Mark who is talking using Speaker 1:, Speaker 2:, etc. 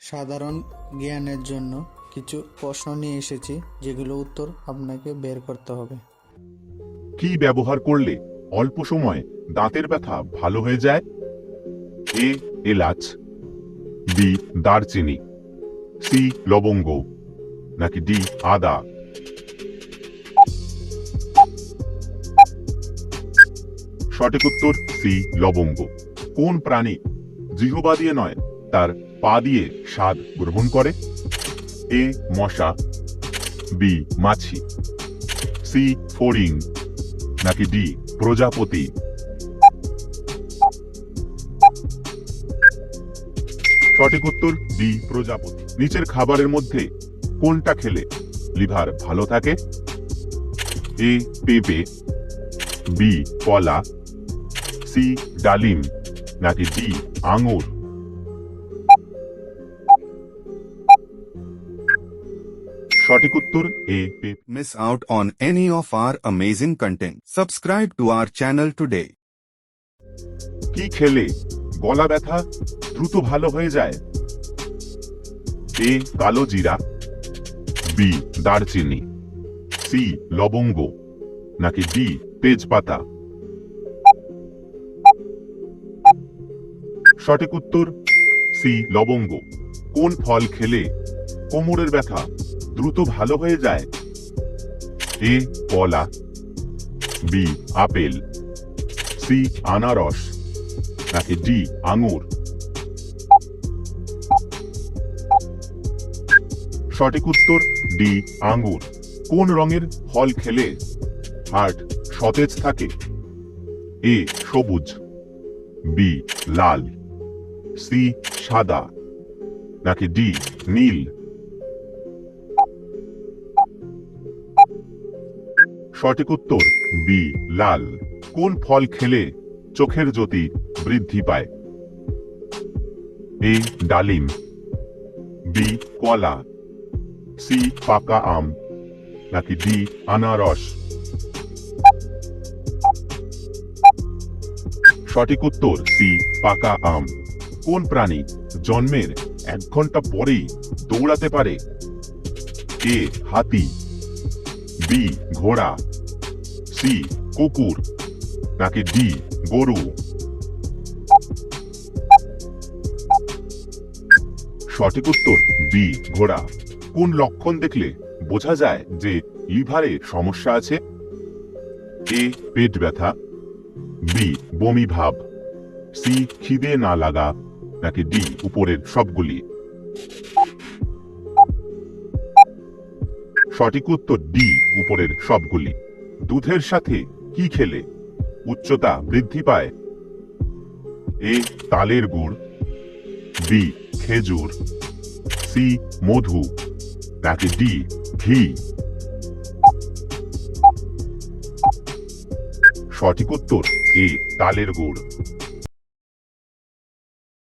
Speaker 1: সাধারণ জ্ঞানের জন্য কিছু প্রশ্ন নিয়ে এসেছি, যেগুলো উত্তর আপনাকে বের করতে হবে।
Speaker 2: কি ব্যবহার করলে অল্প সময়ে দাঁতের ব্যথা ভালো হয়ে যায়? এ, এলাচ। বি, দারচিনি। সি, লবঙ্গ। নাকি ডি, আদা। সঠিক উত্তর সি, লবঙ্গ। কোন প্রাণী জিহবা দিয়ে নয়, তার পা দিয়ে স্বাদ গ্রহণ করে। এ মশা, বি মাছি, সি ফড়িং, নাকি ডি প্রজাপতি। সঠিক উত্তর, ডি প্রজাপতি। নিচের খাবারের মধ্যে কোনটা খেলে লিভার ভালো থাকে? এ পেঁপে, বি কলা, সি ডালিম, নাকি ডি আঙুর? সঠিক উত্তর এ
Speaker 3: miss out on any of our amazing content. Subscribe to our channel today.
Speaker 2: কি খেলে? গলা ব্যথা? দ্রুত ভালো হয়ে যায়? এ কালো জিরা। বি দারচিনি। সি লবঙ্গ। নাকি ডি তেজপাতা। সঠিক উত্তর সি লবঙ্গ। কোন ফল খেলে কোমরের ব্যথা? দ্রুত ভালো হয়ে যায়। এ, কলা। B, apple. সি, আনারস। নাকি ডি, আঙুর। সঠিক উত্তর, ডি আঙ্গুর কোন রঙের ফল খেলে হার্ট সতেজ থাকে? এ, সবুজ। বি, লাল। সি, সাদা। নাকি ডি, নীল। সঠিক উত্তর, বি, লাল। কোন ফল খেলে চোখের জ্যোতি বৃদ্ধি পায়? এ, ডালিম। বি, কলা। সি, পাকা আম। নাকি ডি, আনারস? সঠিক উত্তর, সি, পাকা আম। কোন প্রাণী জন্মের এক ঘণ্টা পরেই দৌড়াতে পারে? এ, হাতি। বি, ঘোড়া। সি, কুকুর, নাকি ডি, গরু? সঠিক উত্তর, বি, ঘোড়া। কোন লক্ষণ দেখলে বোঝা যায় যে লিভারে সমস্যা আছে? এ, পেট ব্যথা। বি, বমি ভাব। সি, খিদে না লাগা। নাকি ডি, উপরের সবগুলি। সঠিক উত্তর, ডি, উপরের সবগুলি। দুধের সাথে কি খেলে? উচ্চতা বৃদ্ধি পায়। এ, তালের গুড়, বি, খেজুর, সি, মধু নাকি ডি, ঘি। সঠিক উত্তর, এ, তালের গুড়।